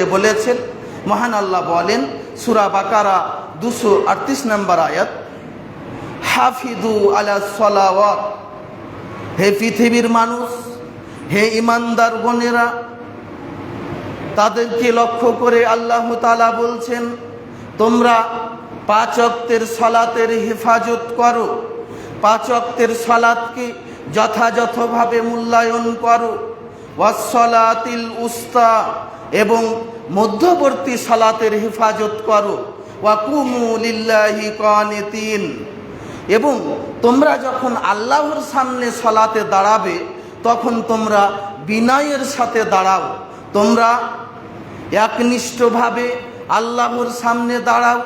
করতে বলেছেন, মহান আল্লাহ বলেন, সুরা বাকারা দুশো আটত্রিশ নম্বর আয়াত হাফিদু আলা সলাওয়াত। হে পৃথিবীর মানুষ, হে ইমানদার বোনেরা, তাদেরকে লক্ষ্য করে আল্লাহ তালা বলছেন, তোমরা পাঁচ অক্তের সলাতের হেফাজত করো, পাঁচ অক্তের যথাযথভাবে মূল্যায়ন করো। ওয়াসলাতিল উস্তা এবং মধ্যবর্তী সালাতের হেফাজত করো। এবং তোমরা যখন আল্লাহর সামনে সলাতে দাঁড়াবে, তখন তোমরা বিনয়ের সাথে দাঁড়াও। তোমরা একনিষ্ঠভাবে আল্লাহর সামনে দাঁড়াও।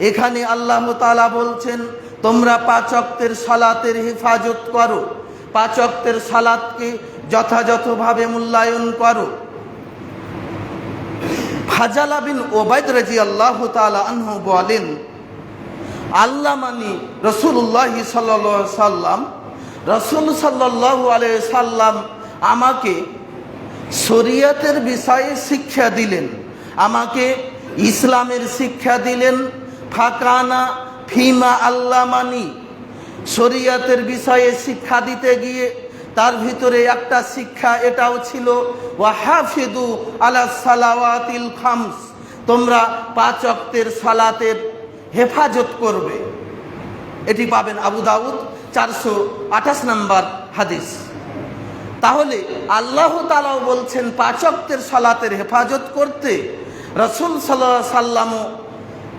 এখানে আল্লাহ তালা বলছেন, তোমরা পাচক্তের সালাতের হেফাজত করো। পাচক্তের সালাতকে যথাযথভাবে মূল্যায়ন করো। ফাজালা বিন ওবায়দ রাজি আল্লাহ আনহু বলেন আল্লাহ মানি রসুল্লাহ সাল্লাম, রসুল সাল্লাহ সাল্লাম আমাকে শরিয়তের বিষয়ে শিক্ষা দিলেন, আমাকে ইসলামের শিক্ষা দিলেন, ফাকানা ফিমা আল্লাহ মানি শরিয়তের বিষয়ে শিক্ষা দিতে গিয়ে তার ভিতরে একটা শিক্ষা এটাও ছিল, ওয়াহাফিদু আলা সালাওয়াতিল খামস তোমরা পাঁচ অক্তের সালাতের হেফাজত করবে। এটি পাবেন আবু দাউদ, চারশো আঠাশ নম্বর হাদিস। তাহলে আল্লাহ তালাও বলছেন পাচকদের সালাতের হেফাজত করতে। রসুল সাল্লাহ সাল্লামও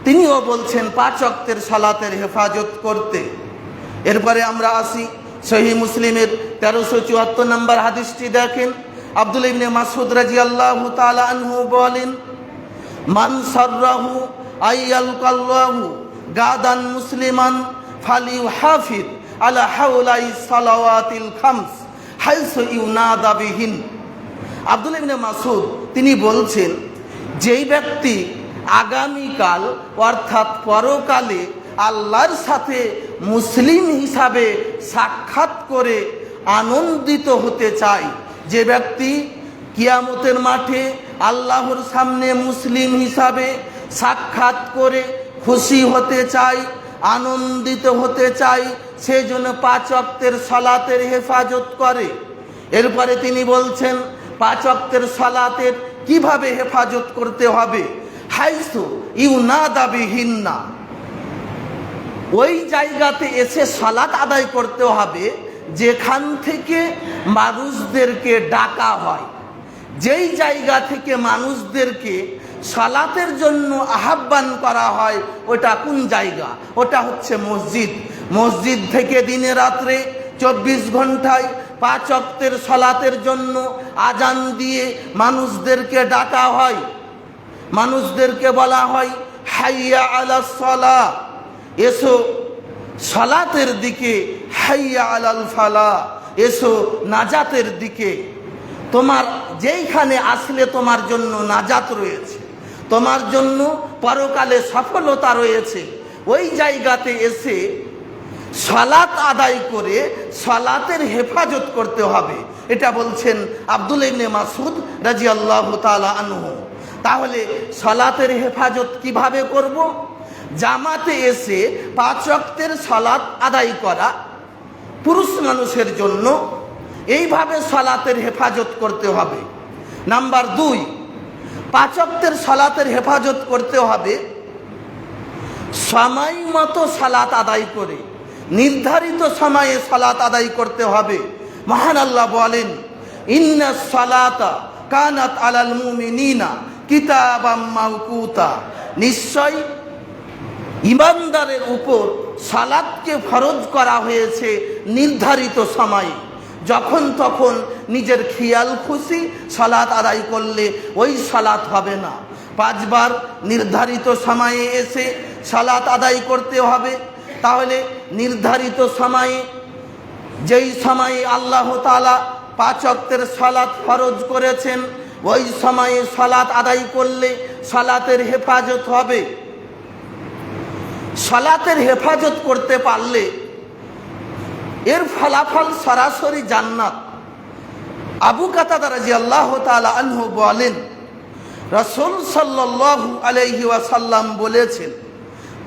তিনিও বলছেন পাচকদের সালাতের হেফাজত করতে। এরপরে আমরা আসি সহি মুসলিমের তেরোশো চুয়াত্তর নম্বর হাদিসটি দেখেন। আব্দুল ইবনে মাসুদ রাজি আল্লাহ আনহু বলেন, মান সর্রাহু আইয়াল কাল্লাহু গাদান মুসলিমান ফালিউ হাফিদ আলা হাউলাই সালাওয়াতিল খামস হাইসু ইউনাদা বিহিন। আব্দুল ইবনে মাসুদ তিনি বলছেন, যেই ব্যক্তি আগামীকাল অর্থাৎ পরকালে আল্লাহর সাথে মুসলিম হিসাবে সাক্ষাৎ করে আনন্দিত হতে চাই। যে ব্যক্তি কিয়ামতের মাঠে আল্লাহর সামনে মুসলিম হিসাবে সাক্ষাৎ করে খুশি হতে চাই, আনন্দিত হতে চাই সেই জন্য পাঁচ অক্তের সলাতের হেফাজত করে। এরপরে তিনি বলছেন, পাঁচ অক্তের সলাতের কীভাবে হেফাজত করতে হবে? হাইসু ইউ না দাবিহীন না ওই জায়গাতে এসে সালাত আদায় করতে হবে, যেখান থেকে মানুষদেরকে ডাকা হয়। যেই জায়গা থেকে মানুষদেরকে সালাতের জন্য আহ্বান করা হয়, ওটা কোন জায়গা? ওটা হচ্ছে মসজিদ। মসজিদ থেকে দিনে রাত্রে চব্বিশ ঘন্টায় পাঁচ অক্তের সলাতের জন্য আজান দিয়ে মানুষদেরকে ডাকা হয়। মানুষদেরকে বলা হয়, হাইয়া আলা সলা এসো, সলাতের দিকে, হাইয়া আলাল ফালা, এসো নাজাতের দিকে। তোমার যেইখানে আসলে তোমার জন্য নাজাত রয়েছে, তোমার জন্য পরকালে সফলতা রয়েছে, ওই জায়গাতে এসে সলাত আদায় করে সলাতের হেফাজত করতে হবে। এটা বলছেন আব্দুল ইবনে মাসুদ রাজি আল্লাহ তালা আনহু। তাহলে সলাতের হেফাজত কীভাবে করব? জামাতে এসে পাঁচ অক্তের সলাত আদায় করা পুরুষ মানুষের জন্য। এইভাবে সলাতের হেফাজত করতে হবে। নাম্বার দুই পাচকদের সলাতের হেফাজত করতে হবে। সময় মতো সালাত আদায় করে, নির্ধারিত সময়ে সালাত আদায় করতে হবে। মহান আল্লাহ বলেন, ইন্না সালাতা কানাত আলাল মুমিনিনা কিতাবাম মাউকুতা। নিশ্চয় ইমানদারের উপর সালাদকে ফরজ করা হয়েছে নির্ধারিত সময়ে। যখন তখন নিজের খেয়াল খুশি সালাত আদায় করলে ওই সালাত হবে না। পাঁচবার নির্ধারিত সময়ে এসে সালাত আদায় করতে হবে। তাহলে নির্ধারিত সময়ে, যেই সময়ে আল্লাহ তালা পাঁচ অক্তের সালাত ফরজ করেছেন, ওই সময়ে সালাত আদায় করলে সালাতের হেফাজত হবে। সালাতের হেফাজত করতে পারলে এর ফলাফল সরাসরি জান্নাত। আবু কাতাদা রাজি আল্লাহ তালা আনহু বলেন, রসুল সাল্লাল্লাহু আলাইহি ওয়াসাল্লাম বলেছেন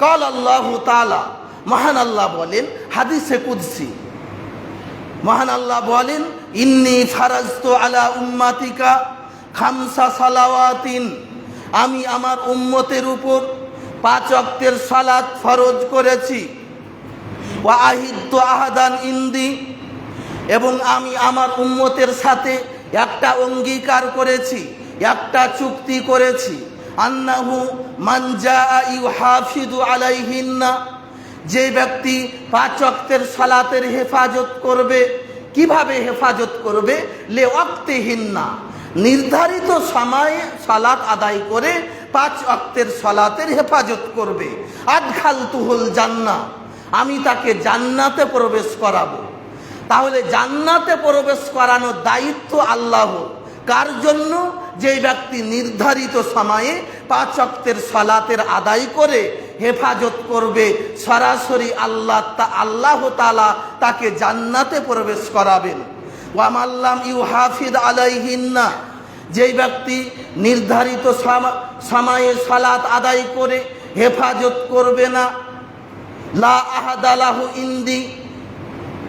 কাল আল্লাহ তালা মহান আল্লাহ বলেন, হাদিসে কুদসি। মহান আল্লাহ বলেন, ইন্নি ফারাজতু আলা উম্মাতিকা খামসা সালাওয়াতিন। আমি আমার উম্মতের উপর পাঁচ অক্তের সালাত ফরজ করেছি। আহাদান ইন্দি, এবং আমি আমার উম্মতের সাথে একটা অঙ্গীকার করেছি, একটা চুক্তি করেছি। আন্নাহু মানজা ইউহাফিদু আলাইহিন্না, যে ব্যক্তি পাঁচ অক্তের সালাতের হেফাজত করবে, কীভাবে হেফাজত করবে? লে অক্তেহীনা নির্ধারিত সময়ে সালাত আদায় করে পাঁচ অক্তের সলাতের হেফাজত করবে। আদখাল তুহুল জান্না আমি তাকে জান্নাতে প্রবেশ করাবো। তাহলে জান্নাতে প্রবেশ করানোর দায়িত্ব আল্লাহ কার জন্য? যে ব্যক্তি নির্ধারিত সময়ে পাঁচ অক্তের সলাতের আদায় করে হেফাজত করবে, সরাসরি আল্লাহ তা আল্লাহ তালা তাকে জান্নাতে প্রবেশ করাবেন। ওয়ামাল্লাম ইউ হাফিদ আলাইহিন্না। যেই ব্যক্তি নির্ধারিত সমা- সময়ে সালাত আদায় করে হেফাজত করবে না, লা আহাদালাহু ইন্দি,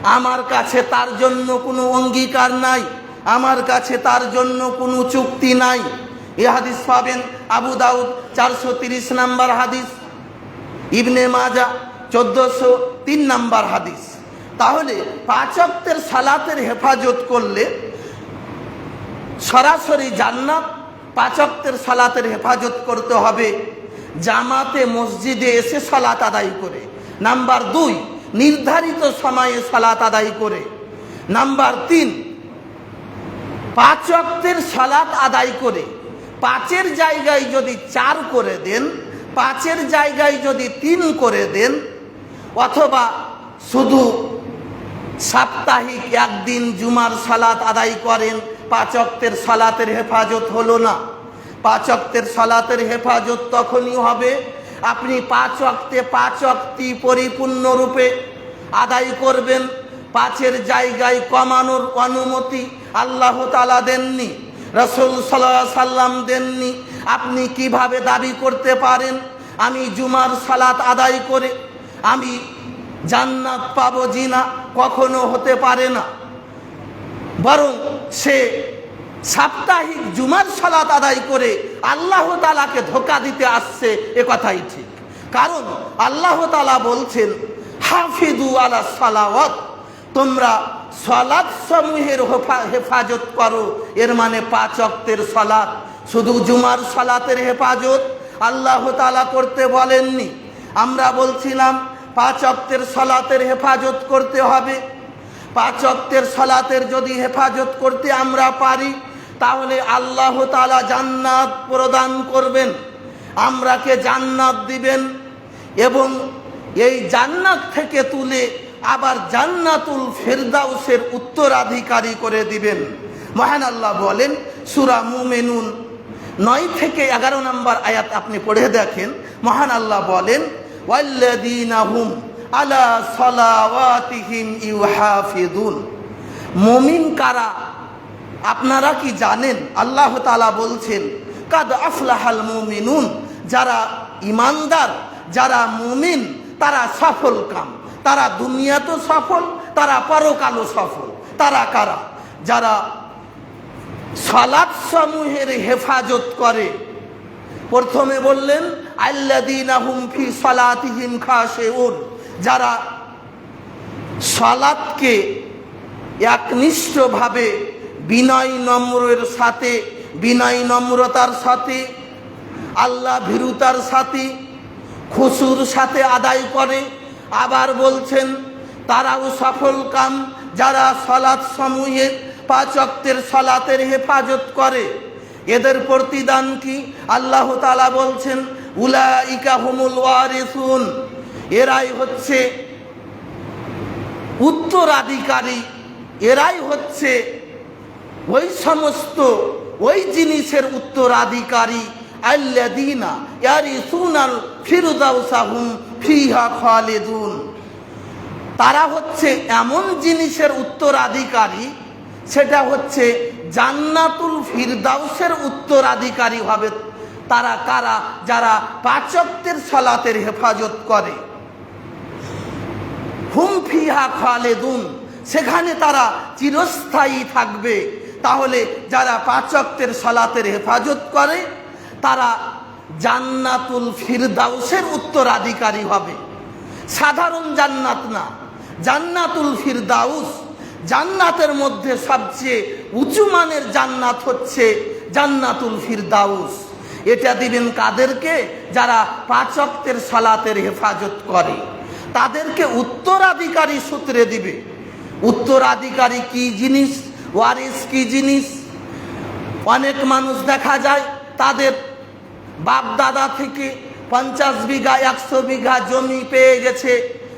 আমার কাছে তার জন্য কোনো অঙ্গীকার নাই, আমার কাছে তার জন্য কোনো চুক্তি নাই। এ হাদিস পাবেন আবু দাউদ, চারশো তিরিশ নাম্বার হাদিস, ইবনে মাজা, চোদ্দশো তিন নাম্বার হাদিস। তাহলে পাঁচক্তের সালাতের হেফাজত করলে সরাসরি জান্নাত পাঁচক্তের সালাতের হেফাজত করতে হবে। জামাতে, মসজিদে এসে সালাত আদায় করে। নাম্বার দুই, নির্ধারিত সময়ে সালাত আদায় করে। নাম্বার তিন পাঁচ অক্তের সালাত আদায় করে। পাঁচের জায়গায় যদি চার করে দেন, পাঁচের জায়গায় যদি তিন করে দেন, অথবা শুধু সাপ্তাহিক একদিন জুমার সালাত আদায় করেন পাঁচ সালাতের হেফাজত হলো না। পাঁচ সালাতের হেফাজত তখনই হবে আপনি পাঁচ অক্তে পাঁচ পরিপূর্ণরূপে আদায় করবেন, পাঁচের জায়গায় কমানোর অনুমতি আল্লাহ তালা দেননি, রসুল সাল্লাহ সাল্লাম দেননি। আপনি কীভাবে দাবি করতে পারেন? আমি জুমার সালাত আদায় করে আমি জান্নাত পাবো জিনা কখনো হতে পারে না। বরং সে সাপ্তাহিক জুমার সালাত আদায় করে আল্লাহ তালাকে ধোকা দিতে আসছে, এ কথাই ঠিক। কারণ আল্লাহ তালা বলছেন হাফিদু আলা সালাওয়াত, তোমরা সলাদ সমূহের হেফাজত করো। এর মানে পাঁচ অক্তের সলাৎ শুধু জুমার সলাতের হেফাজত আল্লাহ তালা করতে বলেননি। আমরা বলছিলাম, পাঁচ অক্তের সলাতের হেফাজত করতে হবে। পাঁচ অক্তের সলাতের যদি হেফাজত করতে আমরা পারি, তাহলে আল্লাহ তালা জান্নাত প্রদান করবেন। আমরাকে জান্নাত দিবেন এবং এই জান্নাত থেকে তুলে আবার জান্নাতুল ফেরদাউসের উত্তরাধিকারী করে দিবেন। মহান আল্লাহ বলেন, সুরা মুমেনুন নয় থেকে এগারো নম্বর আয়াত আপনি পড়ে দেখেন। মহান আল্লাহ বলেন ওয়াল্লাদিনাহুম আলা সলাওয়াতিহিম ইউহাফিদুন। মুমিন কারা? আপনারা কি জানেন? আল্লাহ তাআলা বলছেন, কাদ আফলাহাল মুমিনুন। যারা ইমানদার যারা মুমিন, তারা সফল কাম। তারা দুনিয়াতেও সফল, তারা পরকালও সফল। তারা কারা? যারা সালাত সমূহের হেফাজত করে। প্রথমে বললেন আল্লাদিন আল্লাদিনাহুম ফি সালাতিহিম খাশিউন। যারা সালাতকে একনিষ্ঠভাবে বিনয় নম্রের সাথে, বিনয় নম্রতার সাথে, আল্লাহ ভীরুতার সাথে, খুশুর সাথে আদায় করে, আবার বলছেন, তারাও সফল কাম, যারা সলাৎ সমূহের পাঁচ অক্তের সলাতের হেফাজত করে। এদের প্রতিদান কি? আল্লাহ তালা বলছেন উলা ইকা হুমুল ওয়ারিসুন। এরাই হচ্ছে উত্তরাধিকারী, এরাই হচ্ছে ওই সমস্ত ওই জিনিসের উত্তরাধিকারী আল্লাদিনা ইয়ারিসুনাল ফিরদাউসাহুম ফিহা খালিদুন। তারা হচ্ছে এমন জিনিসের উত্তরাধিকারী, সেটা হচ্ছে জান্নাতুল ফিরদাউসের উত্তরাধিকারী হবে তারা কারা? যারা পাচকদের সলাতের হেফাজত করে। হুম ফিহা খালেদুন, সেখানে তারা চিরস্থায়ী থাকবে। তাহলে যারা পাচকদের সলাতের হেফাজত করে, তারা জান্নাতুল ফিরদাউসের উত্তরাধিকারী হবে। সাধারণ জান্নাত না। জান্নাতুল ফিরদাউস জান্নাতের মধ্যে সবচেয়ে উঁচু মানের জান্নাত হচ্ছে জান্নাতুল ফিরদাউস। এটা দিবেন কাদেরকে? যারা পাচকদের সলাতের হেফাজত করে। তাদেরকে উত্তরাধিকারী সূত্রে দিবে। উত্তরাধিকারী কি জিনিস? ওয়ারিস কি জিনিস? অনেক মানুষ দেখা যায়, তাদের বাপ দাদা থেকে পঞ্চাশ বিঘা, একশো বিঘা জমি পেয়ে গেছে।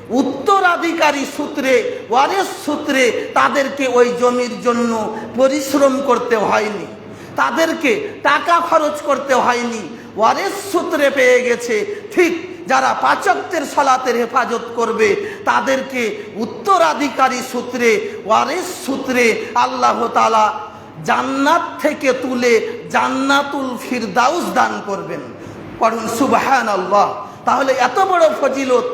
উত্তরাধিকারী সূত্রে ওয়ারিস সূত্রে তাদেরকে ওই জমির জন্য পরিশ্রম করতে হয়নি। তাদেরকে টাকা খরচ করতে হয়নি। ওয়ারিস সূত্রে পেয়ে গেছে, ঠিক যারা পাচকদের সলাতের হেফাজত করবে, তাদেরকে উত্তরাধিকারী সূত্রে, ওয়ারিস সূত্রে আল্লাহ তালা জান্নাত থেকে তুলে জান্নাতুল ফিরদাউস দান করবেন। পড়ুন সুবাহান আল্লাহ তাহলে এত বড় ফজিলত।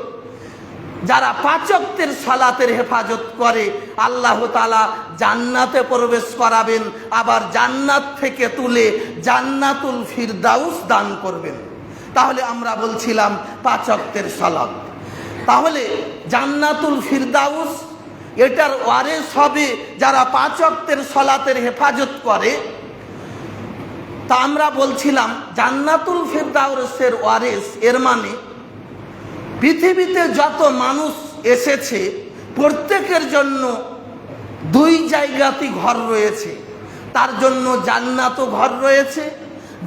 যারা পাচকদের সালাতের হেফাজত করে, আল্লাহ তালা জান্নাতে প্রবেশ করাবেন, আবার জান্নাত থেকে তুলে জান্নাতুল ফিরদাউস দান করবেন। তাহলে আমরা বলছিলাম পাঁচ পাচকদের সালাত। তাহলে জান্নাতুল ফিরদাউস, এটার ওয়ারেস হবে যারা পাঁচ পাচকদের সলাতের হেফাজত করে। তা আমরা বলছিলাম জান্নাতুল ফিরদাউসের ওয়ারেস এর মানে পৃথিবীতে যত মানুষ এসেছে, প্রত্যেকের জন্য দুই জায়গাতে ঘর রয়েছে। তার জন্য জান্নাতও ঘর রয়েছে,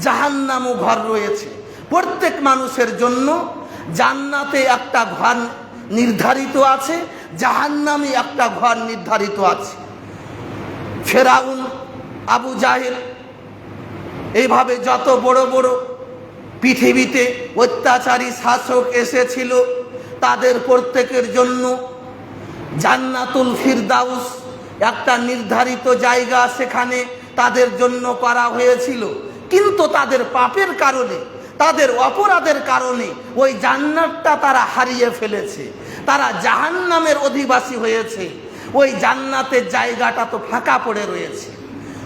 জাহান্নামও ঘর রয়েছে। প্রত্যেক মানুষের জন্য জান্নাতে একটা ঘর নির্ধারিত আছে, জাহান্নামে একটা ঘর নির্ধারিত আছে। ফেরাউন, আবু জাহেল এইভাবে যত বড় বড় পৃথিবীতে অত্যাচারী শাসক এসেছিল, তাদের প্রত্যেকের জন্য জান্নাতুল ফিরদাউস একটা নির্ধারিত জায়গা সেখানে তাদের জন্য করা হয়েছিল। কিন্তু তাদের পাপের কারণে তাদের অপরাধের কারণে ওই জান্নাতটা তারা হারিয়ে ফেলেছে। তারা জাহান্নামের অধিবাসী হয়েছে। ওই জান্নাতের জায়গাটা তো ফাঁকা পড়ে রয়েছে।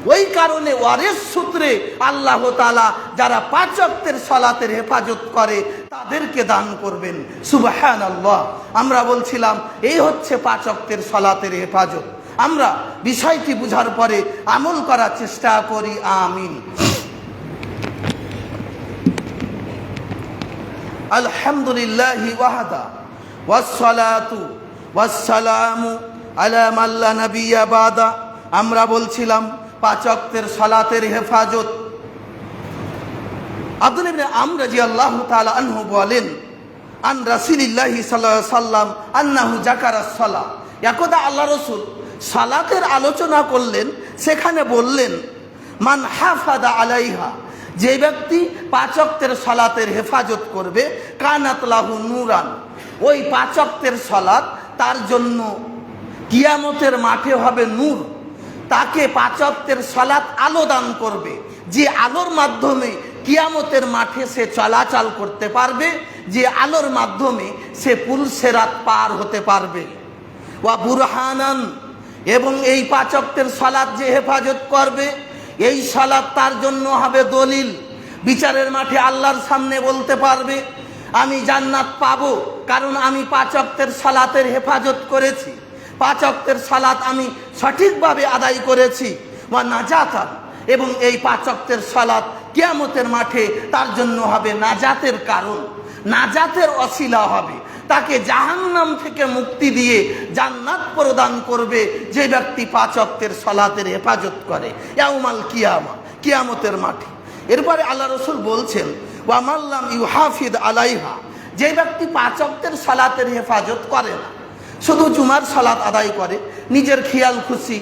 ওই কারণে ওয়ারেস সূত্রে আল্লাহ তালা যারা পাচকদের সলাতের হেফাজত করে, তাদেরকে দান করবেন। সুবাহান আল্লাহ আমরা বলছিলাম, এই হচ্ছে পাচকদের সলাতের হেফাজত। আমরা বিষয়টি বুঝার পরে আমল করার চেষ্টা করি, আমিন। আলহামদুলিল্লাহ ওয়াহাদা, ওয়াসসালাতু ওয়াসসালামু আলা মাল্লা নবিয়া বাদা। আমরা বলছিলাম পাচকদের সালাতের হেফাজত। আব্দুল ইবনে আমর রাদিয়াল্লাহু তাআলা আনহু বলেন, আন রাসূলিল্লাহি সাল্লাল্লাহু আলাইহি সাল্লাম আন্নাহু জাকারা সালাহ একদা আল্লাহ রসুল সালাতের আলোচনা করলেন, সেখানে বললেন, মান হাফাদা আলাইহা যে ব্যক্তি পাচকদের সলাতের হেফাজত করবে, কানাত লাহু নুরান। ওই পাচকদের সালাত তার জন্য কিয়ামতের মাঠে হবে নূর। তাকে পাচকদের সলাৎ আলো দান করবে। যে আলোর মাধ্যমে কিয়ামতের মাঠে সে চলাচল করতে পারবে, যে আলোর মাধ্যমে সে পুলসেরাত পার হতে পারবে। ওয়া বুরহানান, এবং এই পাচকদের সলাৎ যে হেফাজত করবে এই সলাৎ তার জন্য হবে দলিল। বিচারের মাঠে আল্লাহর সামনে বলতে পারবে, আমি জান্নাত পাব, কারণ আমি পাচকদের সলাতের হেফাজত করেছি। পাঁচ অক্তের সালাত আমি সঠিকভাবে আদায় করেছি। বা নাজাতার এবং এই পাঁচ অক্তের সালাত কিয়ামতের মাঠে তার জন্য হবে নাজাতের কারণ। নাজাতের অশিলা হবে। তাকে জাহান্নাম থেকে মুক্তি দিয়ে জান্নাত প্রদান করবে যে ব্যক্তি পাঁচ সলাতের হেফাজত করে। ইয়াউমাল কিয়ামা, কিয়ামতের মাঠে। এরপরে আল্লাহ রসুল বলছেন ওয়ামাল্লাম ইউ হাফিদ আলাইহা যে ব্যক্তি পাঁচ সলাতের হেফাজত করে না, শুধু জুমার সালাত আদায় করে, নিজের খেয়াল খুশি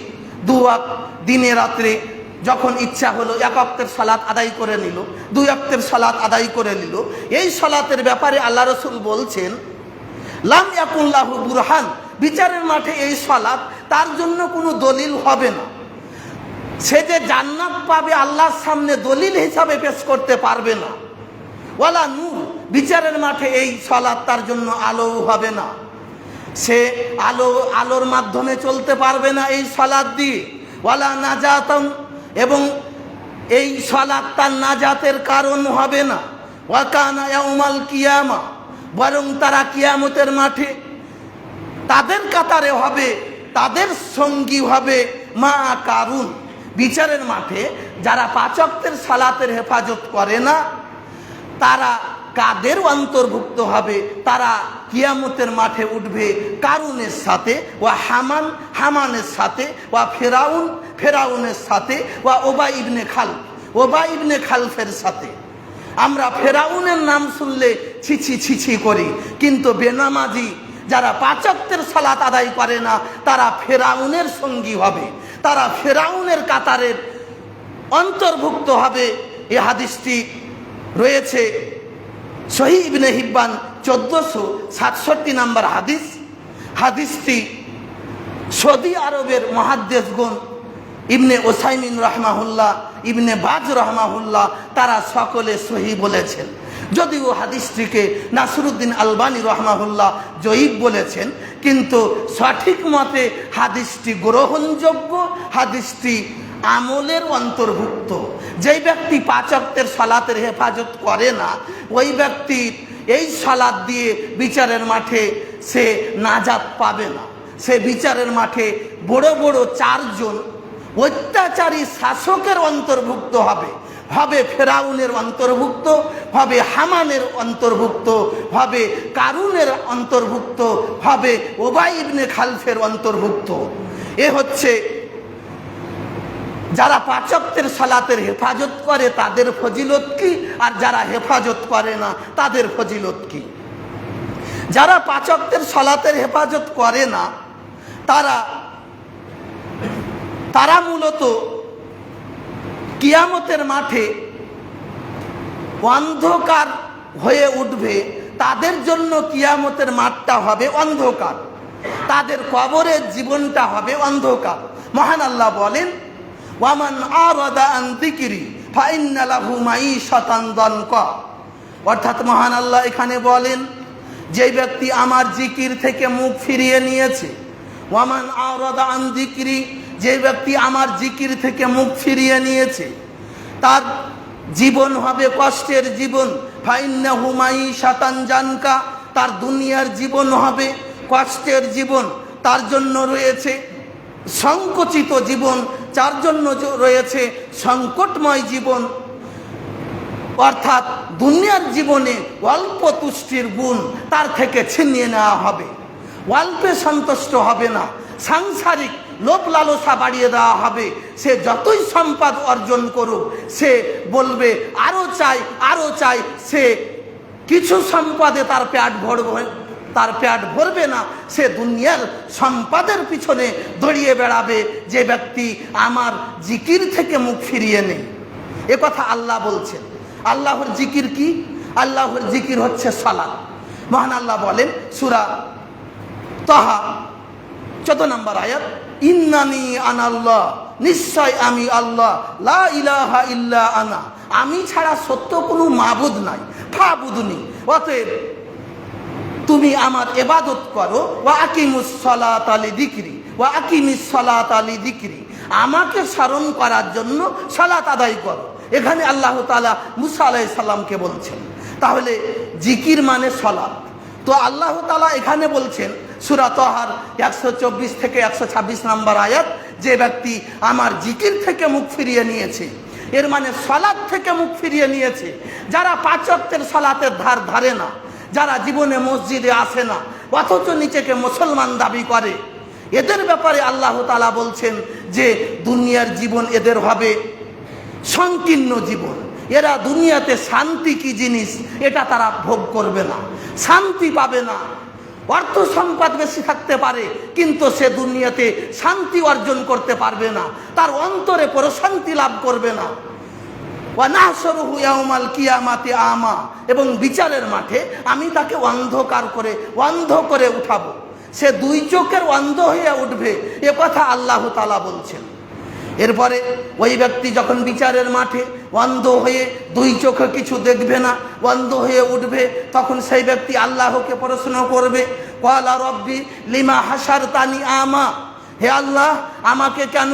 দুয়াক দিনে রাত্রে যখন ইচ্ছা হলো এক অক্তের সালাত আদায় করে নিল, দুই অক্তের সালাত আদায় করে নিল। এই সালাতের ব্যাপারে আল্লাহ রসুল বলছেন লাম ইয়াকুল্লাহ বুরহান। বিচারের মাঠে এই সালাত, তার জন্য কোনো দলিল হবে না। সে যে জান্নাত পাবে, আল্লাহর সামনে দলিল হিসাবে পেশ করতে পারবে না। ওয়ালা নূর, বিচারের মাঠে এই সলাৎ তার জন্য আলো হবে না। সে আলো, আলোর মাধ্যমে চলতে পারবে না এই সলাদ দিয়ে। ওয়ালা নাজাতন, এবং এই সলাদ তার নাজাতের কারণ হবে না। ওয়াকানা ইয়াউমাল কিয়ামা বরং তারা কিয়ামতের মাঠে তাদের কাতারে হবে, তাদের সঙ্গী হবে মা কারুন। বিচারের মাঠে যারা পাচকদের সালাতের হেফাজত করে না, তারা কাদের অন্তর্ভুক্ত হবে, তারা কিয়ামতের মাঠে উঠবে কারুনের সাথে ওয়া হামান, হামানের সাথে ওয়া ফেরাউন, ফেরাউনের সাথে ওয়া ওবা ইবনে খাল ওবা ইবনে খালফের সাথে। আমরা ফেরাউনের নাম শুনলে ছিছি ছিছি করি। কিন্তু বেনামাজি যারা পাচকদের সালাত আদায় করে না, তারা ফেরাউনের সঙ্গী হবে। তারা ফেরাউনের কাতারের অন্তর্ভুক্ত হবে। এ হাদিসটি রয়েছে সহি ইবনে হিব্বান চোদ্দশো সাতষট্টি নাম্বার হাদিস। হাদিসটি সৌদি আরবের মহাদ্দেশগুন ইবনে ওসাইমিন রহমাহুল্লাহ, ইবনে বাজ রহমাহুল্লাহ, তারা সকলে সহি বলেছেন। যদিও হাদিসটিকে নাসরুদ্দিন আলবানী রহমাহুল্লাহ জয়ীব বলেছেন, কিন্তু সঠিক মতে হাদিসটি গ্রহণযোগ্য, হাদিসটি আমলের অন্তর্ভুক্ত। যেই ব্যক্তি পাচকদের সালাতের হেফাজত করে না, ওই ব্যক্তি এই সালাদ দিয়ে বিচারের মাঠে সে নাজাত পাবে না। সে বিচারের মাঠে বড় বড় চারজন অত্যাচারী শাসকের অন্তর্ভুক্ত হবে। হবে ফেরাউনের অন্তর্ভুক্ত, হবে হামানের অন্তর্ভুক্ত, হবে কারুনের অন্তর্ভুক্ত, হবে ওবাই ইবনে খালফের অন্তর্ভুক্ত। এ হচ্ছে যারা পাচকদের সালাতের হেফাজত করে তাদের ফজিলত কি, আর যারা হেফাজত করে না তাদের ফজিলত কি? যারা পাচকদের সালাতের হেফাজত করে না, তারা তারা মূলত কিয়ামতের মাঠে অন্ধকার হয়ে উঠবে। তাদের জন্য কিয়ামতের মাঠটা হবে অন্ধকার। তাদের কবরের জীবনটা হবে অন্ধকার। মহান আল্লাহ বলেন, ওয়ামান আরাদা আন যিকরি ফাইন্না লাহু মাঈশাতান দানকা। অর্থাৎ মহান আল্লাহ এখানে বলেন, যে ব্যক্তি আমার জিকির থেকে মুখ ফিরিয়ে নিয়েছে, ওয়ামান আরাদা আন যিকরি যে ব্যক্তি আমার জিকির থেকে মুখ ফিরিয়ে নিয়েছে, তার জীবন হবে কষ্টের জীবন। ফাইন্না হুমাই শাতান জানকা, তার দুনিয়ার জীবন হবে কষ্টের জীবন। তার জন্য রয়েছে সংকুচিত জীবন, যার জন্য রয়েছে সংকটময় জীবন। অর্থাৎ দুনিয়ার জীবনে অল্প তুষ্টির গুণ তার থেকে ছিনিয়ে নেওয়া হবে। অল্পে সন্তুষ্ট হবে না। সাংসারিক লোভ লালসা বাড়িয়ে দেওয়া হবে। সে যতই সম্পদ অর্জন করুক, সে বলবে আরও চাই আরও চাই। সে কিছু সম্পদে তার প্যাট ভরবে, তার প্যাট ভরবে না। সে দুনিয়ার সম্পদের পিছনে দড়িয়ে বেড়াবে। যে ব্যক্তি আমার জিকির থেকে মুখ ফিরিয়ে নেই এ কথা আল্লাহ বলছেন। আল্লাহর জিকির কি? আল্লাহর জিকির হচ্ছে সালাদ মহান আল্লাহ বলেন, সুরা তাহা চোদ্দ নম্বর আয়াত, ইন্নানি আনাল্লাহ, নিশ্চয় আমি আল্লাহ, লা ইলাহা ইল্লা আনা। আমি ছাড়া সত্য কোনো মাবুদ নাই ফাবুদনি অতএব তুমি আমার এবাদত করো, ওয়া আকিমুস সালাত আলি দিকরি ওয়া আকিমিস সালাত আলি দিকরি আমাকে স্মরণ করার জন্য সালাত আদায় করো। এখানে আল্লাহ তাআলা মুসা আলাইহিস সালামকে বলছেন। তাহলে জিকির মানে সলাত। তো আল্লাহ তাআলা এখানে বলছেন সুরা তহার একশো চব্বিশ থেকে একশো ছাব্বিশ নম্বর আয়াত, যে ব্যক্তি আমার জিকির থেকে মুখ ফিরিয়ে নিয়েছে, এর মানে সলাদ থেকে মুখ ফিরিয়ে নিয়েছে, যারা পাচকদের সলাতের ধার ধারে না, যারা জীবনে মসজিদে আসে না, অথচ নিজেকে মুসলমান দাবি করে, এদের ব্যাপারে আল্লাহ তালা বলছেন যে দুনিয়ার জীবন এদের হবে সংকীর্ণ জীবন। এরা দুনিয়াতে শান্তি কি জিনিস, এটা তারা ভোগ করবে না, শান্তি পাবে না। অর্থ সম্পদ বেশি থাকতে পারে, কিন্তু সে দুনিয়াতে শান্তি অর্জন করতে পারবে না, তার অন্তরে প্রশান্তি লাভ করবে না। কিয়ামাতি আমা এবং বিচারের মাঠে আমি তাকে অন্ধকার করে, অন্ধ করে উঠাবো। সে দুই চোখের অন্ধ হয়ে উঠবে, এ কথা আল্লাহ তালা বলছেন। এরপরে ওই ব্যক্তি যখন বিচারের মাঠে অন্ধ হয়ে দুই চোখে কিছু দেখবে না, অন্ধ হয়ে উঠবে, তখন সেই ব্যক্তি আল্লাহকে প্রশ্ন করবে কলা রব্বি লিমা হাসার তানি আমা? হে আল্লাহ, আমাকে কেন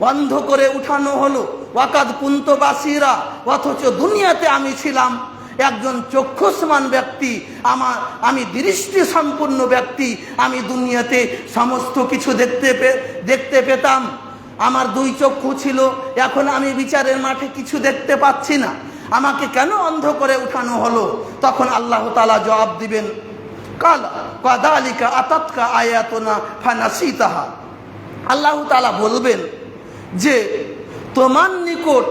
অন্ধ করে উঠানো হলো? ওয়াকাদ কুন্ত বাসিরা, অথচ দুনিয়াতে আমি ছিলাম একজন চক্ষুষ্মান ব্যক্তি, আমার, আমি দৃষ্টি সম্পূর্ণ ব্যক্তি, আমি দুনিয়াতে সমস্ত কিছু দেখতে পে, দেখতে পেতাম। আমার দুই চক্ষু ছিল। এখন আমি বিচারের মাঠে কিছু দেখতে পাচ্ছি না। আমাকে কেন অন্ধ করে উঠানো হলো? তখন আল্লাহ তালা জবাব দিবেন, কালা কাদালিকা আতাতকা আয়াতনা ফানাসিতাহা। আল্লাহ তালা বলবেন যে, তোমার নিকট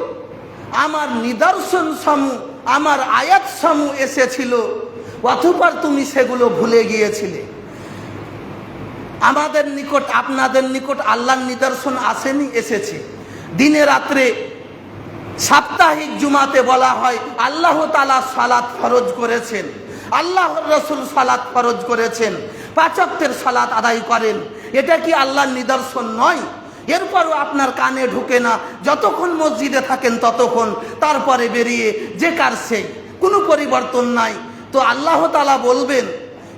আমার নিদর্শন সমূহ, আমার আয়াত সমূহ এসেছিল অথপর তুমি সেগুলো ভুলে গিয়েছিলে। আমাদের নিকট, আপনাদের নিকট আল্লাহর নিদর্শন আসেনি, এসেছে। দিনে রাত্রে সাপ্তাহিক জুমাতে বলা হয়, আল্লাহ তালা সালাত ফরজ করেছেন। আল্লাহ রসুল সালাত ফরজ করেছেন। পাচকদের সালাত আদায় করেন। এটা কি আল্লাহর নিদর্শন নয়? এরপরও আপনার কানে ঢুকে না। যতক্ষণ মসজিদে থাকেন ততক্ষণ তারপরে বেরিয়ে যে কার সেই। কোনো পরিবর্তন নাই। তো আল্লাহ তালা বলবেন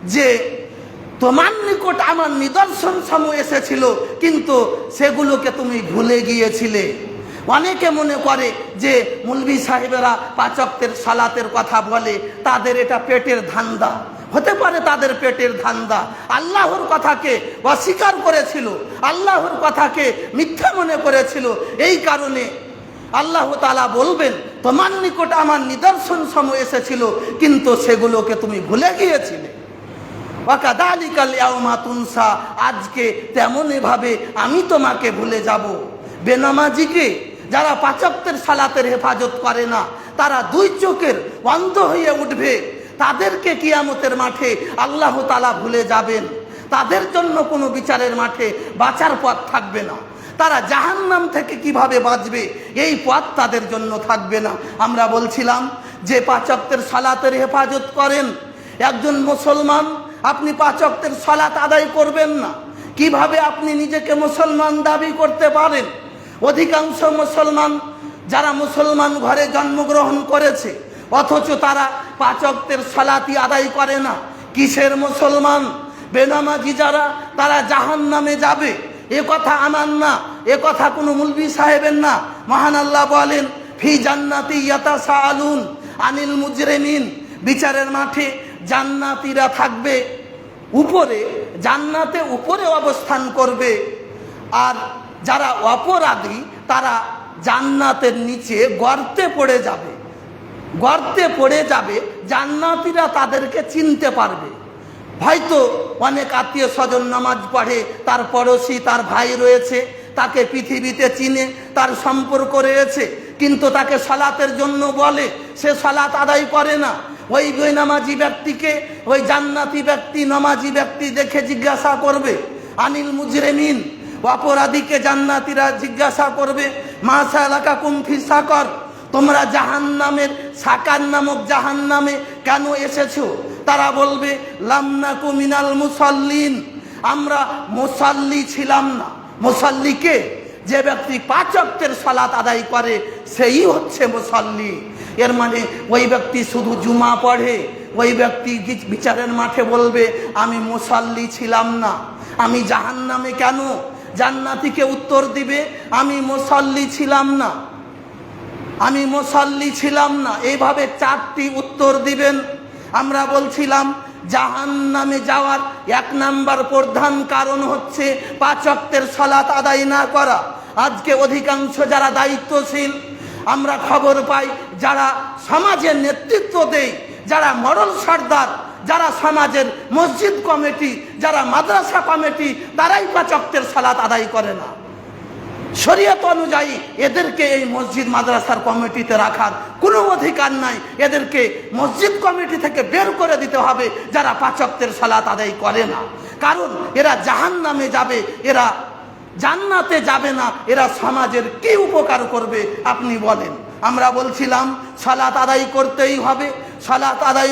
যে তোমার নিকট আমার নিদর্শন সমূহ এসেছিল, কিন্তু সেগুলোকে তুমি ভুলে গিয়েছিলে। অনেকে মনে করে যে মুলবি সাহেবেরা পাচকদের সালাতের কথা বলে, তাদের এটা পেটের ধান্দা। হতে পারে তাদের পেটের ধান্দা। আল্লাহর কথাকে অস্বীকার করেছিল, আল্লাহর কথাকে মিথ্যা মনে করেছিল। এই কারণে আল্লাহ তালা বলবেন, তোমার নিকট আমার নিদর্শন সমূহ এসেছিল, কিন্তু সেগুলোকে তুমি ভুলে গিয়েছিলে। আজকে তেমনই ভাবে আমি তোমাকে ভুলে যাব। বেনামাজিকে, যারা পাচকদের সালাতের হেফাজত করে না, তারা দুই চোখের অন্ধ হয়ে উঠবে। তাদেরকে কিয়ামতের মাঠে আল্লাহ তালা ভুলে যাবেন। তাদের জন্য কোনো বিচারের মাঠে বাঁচার পথ থাকবে না। তারা জাহান্নাম থেকে কীভাবে বাঁচবে, এই পথ তাদের জন্য থাকবে না। আমরা বলছিলাম, যে পাচকদের সালাতের হেফাজত করেন একজন মুসলমান আপনি পাচকদের সলাত আদায় করবেন না। কীভাবে আপনি নিজেকে মুসলমান দাবি করতে পারেন? অধিকাংশ মুসলমান যারা মুসলমান ঘরে জন্মগ্রহণ করেছে, অথচ তারা পাচকদের সালাতি আদায় করে না। কিসের মুসলমান? বেনামাজি যারা, তারা জাহান নামে যাবে। এ কথা আমার না, এ কথা কোনো মুলবি সাহেবের না। মহান আল্লাহ বলেন, ফি জান্নাতি ইয়াতা আনিল মুজরেমিন। বিচারের মাঠে জান্নাতিরা থাকবে উপরে, জান্নাতে উপরে অবস্থান করবে। আর যারা অপরাধী, তারা জান্নাতের নিচে গর্তে পড়ে যাবে। গর্তে পড়ে যাবে, জান্নাতিরা তাদেরকে চিনতে পারবে। হয়তো অনেক আত্মীয় স্বজন নামাজ পড়ে, তার পড়োশি, তার ভাই রয়েছে, তাকে পৃথিবীতে চিনে, তার সম্পর্ক রয়েছে, কিন্তু তাকে সালাতের জন্য বলে, সে সালাত আদায় করে না। ওই বেনামাজি ব্যক্তিকে ওই জান্নাতি ব্যক্তি, নমাজি ব্যক্তি দেখে জিজ্ঞাসা করবে, আনিল মুজরেমিন, অপরাধীকে জান্নাতিরা জিজ্ঞাসা করবে মাসা এলাকা কুমফি সাকর, তোমরা জাহান নামের সাকার নামক জাহান নামে কেন এসেছ? তারা বলবে লামনা কুমিনাল মুসল্লিন, আমরা মুসল্লি ছিলাম না। মুসল্লিকে যে ব্যক্তি পাঁচ অক্টের সালাত আদায় করে, সেই হচ্ছে মুসল্লি। এর মানে ওই ব্যক্তি শুধু জুমা পড়ে, ওই ব্যক্তি বিচারের মাঠে বলবে, আমি মুসাল্লি ছিলাম না। আমি জাহান নামে কেন জান্নাতিকে উত্তর দিবে? আমি মুসল্লি ছিলাম না। আমি মুসল্লি ছিলাম না। এইভাবে চারটি উত্তর দিবেন। আমরা বলছিলাম জাহান নামে যাওয়ার এক নাম্বার প্রধান কারণ হচ্ছে পাচকদের সলাত আদায় না করা। আজকে অধিকাংশ যারা দায়িত্বশীল আমরা খবর পাই যারা সমাজের নেতৃত্ব দেয় যারা মরল সর্দার, যারা সমাজের মসজিদ কমিটি, যারা মাদ্রাসা কমিটি, তারাই পাচকদের সালাত আদায় করে না। শরীয়ত অনুযায়ী এদেরকে এই মসজিদ মাদ্রাসার কমিটিতে রাখার কোনো অধিকার নাই। এদেরকে মসজিদ কমিটি থেকে বের করে দিতে হবে যারা পাচকদের সালাত আদায় করে না। কারণ এরা জাহান নামে যাবে, এরা জান্নাতে যাবে না, এরা সমাজের কি উপকার করবে আপনি বলেন। আমরা বলছিলাম, সালাত আদায় করতেই হবে, সালাত আদায়